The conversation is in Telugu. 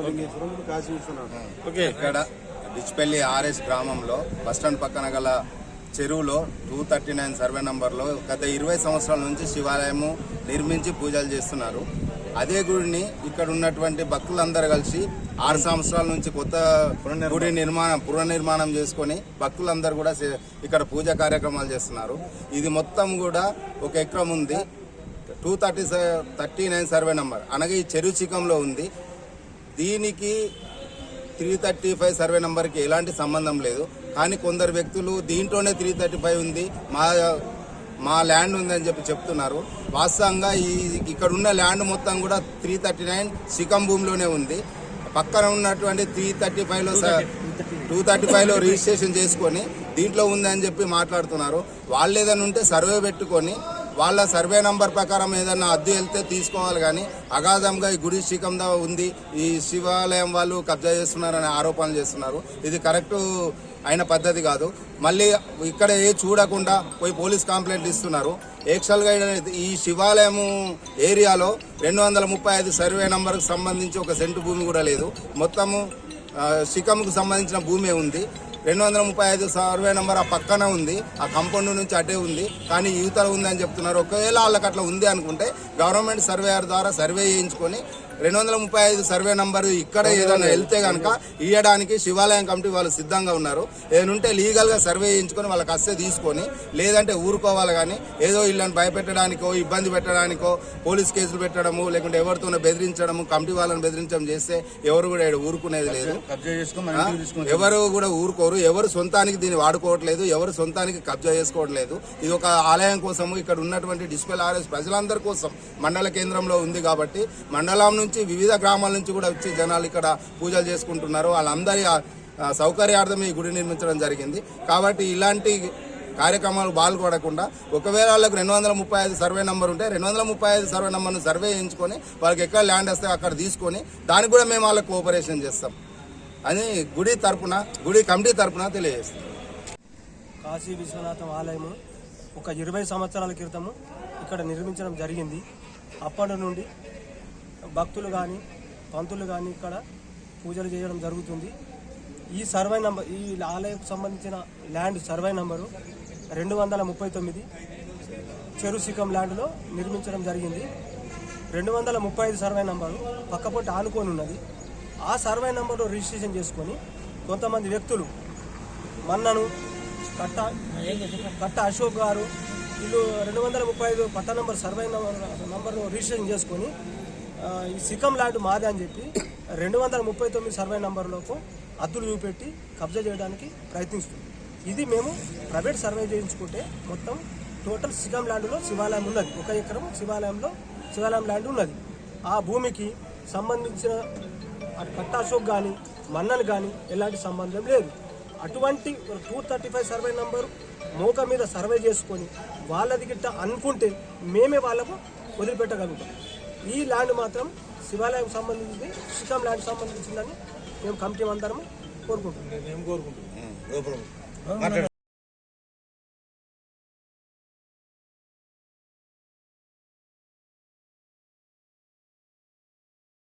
ఆత్మలింగేశ్వరం కాశీ విశ్వనాథం. ఓకే. ఇక్కడ డిచ్పల్లి ఆర్ఎస్ గ్రామంలో బస్టాండ్ పక్కన గల చెరువులో టూ థర్టీ నైన్ సర్వే నంబర్లో గత ఇరవై సంవత్సరాల నుంచి శివాలయము నిర్మించి పూజలు చేస్తున్నారు. అదే గుడిని ఇక్కడ ఉన్నటువంటి భక్తులందరూ కలిసి ఆరు సంవత్సరాల నుంచి కొత్త గుడి నిర్మాణం పునర్నిర్మాణం చేసుకొని భక్తులందరూ కూడా ఇక్కడ పూజ కార్యక్రమాలు చేస్తున్నారు. ఇది మొత్తం కూడా ఒక ఎకరం ఉంది. Two thirty thirty nine survey number. అనగా ఈ చెరువు చికంలో ఉంది. దీనికి త్రీ థర్టీ ఫైవ్ సర్వే నెంబర్కి ఎలాంటి సంబంధం లేదు. కానీ కొందరు వ్యక్తులు దీంట్లోనే త్రీ థర్టీ ఫైవ్ ఉంది. మా మా ల్యాండ్ ఉందని చెప్పి చెప్తున్నారు. వాస్తవంగా ఈ ఇక్కడ ఉన్న ల్యాండ్ మొత్తం కూడా త్రీ థర్టీ నైన్ సికం భూమిలోనే ఉంది. పక్కన ఉన్నటువంటి త్రీ థర్టీ ఫైవ్లో టూ థర్టీ ఫైవ్లో రిజిస్ట్రేషన్ చేసుకొని దీంట్లో ఉందని చెప్పి మాట్లాడుతున్నారు. వాళ్ళు ఏదైనా ఉంటే సర్వే పెట్టుకొని వాళ్ళ సర్వే నంబర్ ప్రకారం ఏదైనా అద్దె వెళ్తే తీసుకోవాలి కానీ అగాధంగా ఈ గుడి శ్రీకంద ఉంది. ఈ శివాలయం వాళ్ళు కబ్జా చేస్తున్నారనే ఆరోపణలు చేస్తున్నారు. ఇది కరెక్ట్ అయిన పద్ధతి కాదు. మళ్ళీ ఇక్కడ ఏ చూడకుండా పోయి పోలీస్ కంప్లైంట్ ఇస్తున్నారు. యాక్చువల్గా ఈ శివాలయము ఏరియాలో రెండు వందల ముప్పై ఐదు సర్వే నంబర్కు సంబంధించి ఒక సెంటు భూమి కూడా లేదు. మొత్తము శిఖముకు సంబంధించిన భూమే ఉంది. రెండు వందల ముప్పై ఐదు సర్వే నెంబర్ ఆ పక్కన ఉంది. ఆ కంపౌండ్ నుంచి అటే ఉంది. కానీ యువతలో ఉంది అని చెప్తున్నారు. ఒకవేళ వాళ్ళకి అట్లా ఉంది అనుకుంటే గవర్నమెంట్ సర్వేయర్ ద్వారా సర్వే చేయించుకొని రెండు వందల ముప్పై ఐదు సర్వే నంబర్ ఇక్కడ ఏదైనా వెళ్తే కనుక ఇవ్వడానికి శివాలయం కమిటీ వాళ్ళు సిద్ధంగా ఉన్నారు. ఏదైనా లీగల్గా సర్వే చేయించుకొని వాళ్ళకి అస్తే తీసుకొని లేదంటే ఊరుకోవాలి కానీ ఏదో ఇళ్ళని భయపెట్టడానికో ఇబ్బంది పెట్టడానికో పోలీస్ కేసులు పెట్టడము లేకుంటే ఎవరితోనో బెదిరించడము కమిటీ వాళ్ళని బెదిరించడం చేస్తే ఎవరు కూడా ఊరుకునేది లేదు. ఎవరు కూడా ఊరుకోరు. ఎవరు సొంతానికి దీన్ని వాడుకోవట్లేదు. ఎవరు సొంతానికి కబ్జా చేసుకోవట్లేదు. ఇది ఒక ఆలయం కోసము ఇక్కడ ఉన్నటువంటి డిస్పెల్ ఆర్ఎస్ ప్రజలందరి కోసం మండల కేంద్రంలో ఉంది కాబట్టి మండలం నుంచి వివిధ గ్రామాల నుంచి కూడా వచ్చి జనాలు ఇక్కడ పూజలు చేసుకుంటున్నారు. వాళ్ళందరి సౌకర్యార్థం ఈ గుడి నిర్మించడం జరిగింది. కాబట్టి ఇలాంటి కార్యక్రమాలు పాల్గొనకుండా ఒకవేళ వాళ్ళకు రెండు వందల ముప్పై ఐదు సర్వే నెంబర్ ఉంటే రెండు వందల ముప్పై ఐదు సర్వే నెంబర్ను సర్వే చేయించుకొని వాళ్ళకి ఎక్కడ ల్యాండ్ వస్తే అక్కడ తీసుకొని దానికి కూడా మేము వాళ్ళకి కోఆపరేషన్ చేస్తాం. అని గుడి తరపున గుడి కమిటీ తరపున తెలియజేస్తాం కాశీ విశ్వనాథం ఆలయము ఒక ఇరవై సంవత్సరాల క్రితము ఇక్కడ నిర్మించడం జరిగింది. అప్పటి నుండి భక్తులు కానీ పంతులు కానీ ఇక్కడ పూజలు చేయడం జరుగుతుంది. ఈ సర్వే నంబర్ ఈ ఆలయంకు సంబంధించిన ల్యాండ్ సర్వే నంబరు రెండు వందల ముప్పై తొమ్మిది చెరుశిఖం ల్యాండ్లో నిర్మించడం జరిగింది. రెండు వందల ముప్పై ఐదు సర్వే నంబరు పక్కపొంటి ఆనుకొని ఉన్నది. ఆ సర్వే నంబరు రిజిస్ట్రేషన్ చేసుకొని కొంతమంది వ్యక్తులు మన్నను కట్ట కట్ట అశోక్ గారు వీళ్ళు రెండు వందల ముప్పై ఐదు పట్ట నంబర్ సర్వే నంబర్ నంబర్ను రిజిస్ట్రేషన్ చేసుకొని ఈ సికం ల్యాండ్ మాదే అని చెప్పి రెండు వందల ముప్పై తొమ్మిది సర్వే నంబర్లకు అద్దులు చూపెట్టి కబ్జా చేయడానికి ప్రయత్నిస్తుంది. ఇది మేము ప్రైవేట్ సర్వే చేయించుకుంటే మొత్తం టోటల్ సికం ల్యాండ్లో శివాలయం ఉన్నది. ఒక ఎకరం శివాలయంలో శివాలయం ల్యాండ్ ఉన్నది. ఆ భూమికి సంబంధించిన అటు కట్ట అశోక్ కానీ మన్నలు కానీ ఎలాంటి సంబంధం లేదు. అటువంటి two thirty five survey number మోక మీద సర్వే చేసుకొని వాళ్ళది గిట్ట అనుకుంటే మేమే వాళ్ళకు వదిలిపెట్టగలుగుతాం. ఈ ల్యాండ్ మాత్రం శివాలయం సంబంధించింది శ్రీకాం ల్యాండ్ సంబంధించిందని మేము కమిటీ అందరం కోరుకుంటున్నాం. మేము కోరుకుంటున్నాం.